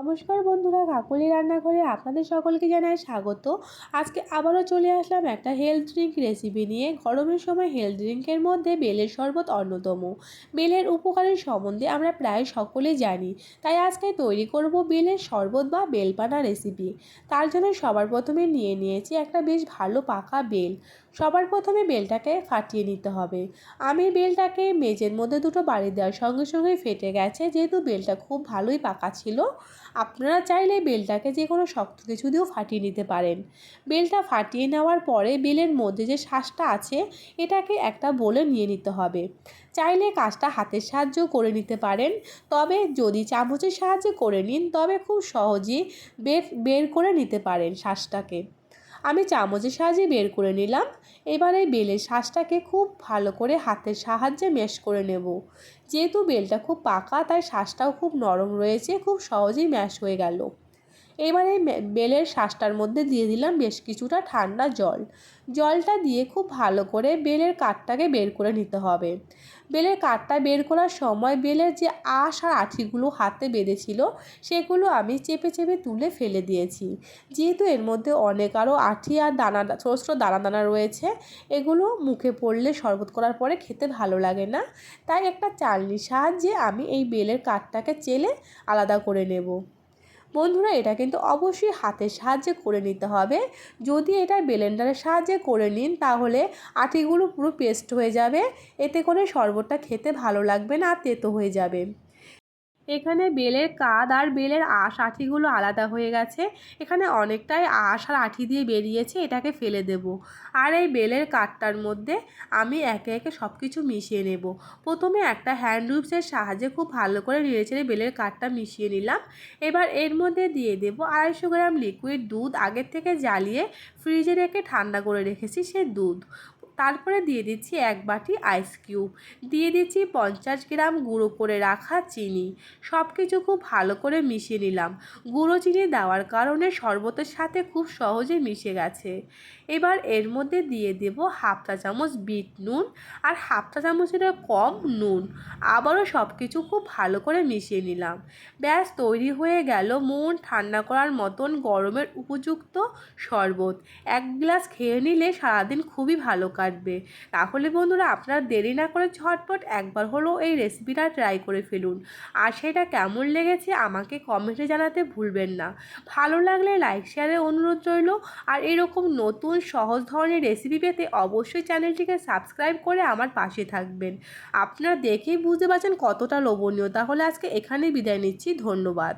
নমস্কার বন্ধুরা, কাকলি রান্নাঘরে আপনাদের সকলকে জানাই স্বাগত। আজকে আবারও চলে আসলাম একটা হেলথ ড্রিঙ্ক রেসিপি নিয়ে। গরমের সময় হেলথ ড্রিঙ্কের মধ্যে বেলের শরবত অন্যতম। বেলের উপকারের সম্বন্ধে আমরা প্রায় সকলেই জানি। তাই আজকে তৈরি করব বেলের শরবত বা বেলপানা রেসিপি তার জন্য সবার প্রথমে নিয়ে নিয়েছি একটা বেশ ভালো পাকা বেল। সবার প্রথমে বেলটাকে ফাটিয়ে নিতে হবে। আমি বেলটাকে মেজের মধ্যে দুটো বাড়ি দেওয়ার সঙ্গে সঙ্গেই ফেটে গেছে, যেহেতু বেলটা খুব ভালোই পাকা ছিল। আপনারা চাইলে বেলটাকে যে কোনো শক্ত কিছু দিয়েও ফাটিয়ে নিতে পারেন। বেলটা ফাটিয়ে নেওয়ার পরে বেলের মধ্যে যে শ্বাসটা আছে, এটাকে একটা বলে নিয়ে নিতে হবে। চাইলে কাজটা হাতের সাহায্যেও করে নিতে পারেন। তবে যদি চামচের সাহায্যে করে নিন, তবে খুব সহজেই বের বের করে নিতে পারেন শ্বাসটাকে আমি চামচের সাহায্যে বের করে নিলাম। এবার এই বেলের শ্বাসটাকে খুব ভালো করে হাতের সাহায্যে মেশ করে নেব। যেহেতু বেলটা খুব পাকা, তাই শ্বাসটাও খুব নরম রয়েছে, খুব সহজেই ম্যাশ হয়ে গেল। এবারে বেলের শ্বাসটার মধ্যে দিয়ে দিলাম বেশ কিছুটা ঠান্ডা জল। জলটা দিয়ে খুব ভালো করে বেলের কাঠটাকে বের করে নিতে হবে। বেলের কাঠটা বের করার সময় বেলের যে আঁশ আর আঠিগুলো হাতে বেঁধেছিল, সেগুলো আমি চেপে চেপে তুলে ফেলে দিয়েছি। যেহেতু এর মধ্যে অনেক আরও আঠি আর দানা ছোটো ছোটো দানা দানা রয়েছে, এগুলো মুখে পড়লে শরবত করার পরে খেতে ভালো লাগে না। তাই একটা চালনির সাহায্যে আমি এই বেলের কাঠটাকে চেলে আলাদা করে নেব। বন্ধুরা, এটা কিন্তু অবশ্যই হাতের সাহায্যে করে নিতে হবে। যদি এটা ব্লেন্ডারের সাহায্যে করে নিন, তাহলে আটিগুলো পুরো পেস্ট হয়ে যাবে। এতে করে শরবতটা খেতে ভালো লাগবে না তেতো হয়ে যাবে। এখানে বেলের কাদ আর বেলের আঁশ আঠিগুলো আলাদা হয়ে গেছে। এখানে অনেকটাই আঁশ আর আঠি দিয়ে বেরিয়েছে, এটাকে ফেলে দেব। আর এই বেলের কাঠটার মধ্যে আমি একে একে সব কিছু মিশিয়ে নেব। প্রথমে একটা হ্যান্ড লুপসের সাহায্যে খুব ভালো করে নেড়ে চেড়ে বেলের কাঠটা মিশিয়ে নিলাম। এবার এর মধ্যে দিয়ে দেব আড়াইশো গ্রাম লিকুইড দুধ। আগের থেকে জ্বালিয়ে ফ্রিজে রেখে ঠান্ডা করে রেখেছি সে দুধ। তারপরে দিয়ে দিচ্ছি এক বাটি আইস কিউব দিয়ে দিচ্ছি পঞ্চাশ গ্রাম গুঁড়ো করে রাখা চিনি। সব কিছু খুব ভালো করে মিশিয়ে নিলাম। গুঁড়ো চিনি দেওয়ার কারণে শরবতের সাথে খুব সহজে মিশে গেছে। এবার এর মধ্যে দিয়ে দেব হাফ চা চামচ বিট নুন আর হাফ চা চামচের কম নুন। আবারও সব কিছু খুব ভালো করে মিশিয়ে নিলাম। ব্যাস, তৈরি হয়ে গেল মন ঠান্ডা করার মতন গরমের উপযুক্ত শরবত। এক গ্লাস খেয়ে নিলে সারাদিন খুবই ভালো কাটবে তাহলে বন্ধুরা আপনারা দেরি না করে ঝটপট একবার হলেও এই রেসিপিটা ট্রাই করে ফেলুন। আর সেটা কেমন লেগেছে আমাকে কমেন্টে জানাতে ভুলবেন না। ভালো লাগলে লাইক শেয়ারের অনুরোধ রইল। আর এরকম নতুন সহজ ধরনের রেসিপি পেতে অবশ্যই চ্যানেলটিকে সাবস্ক্রাইব করে আমার পাশে থাকবেন। আপনারা দেখেই বুঝতে পারছেন কতটা লোভনীয়। তাহলে আজকে এখানেই বিদায় নিচ্ছি। ধন্যবাদ।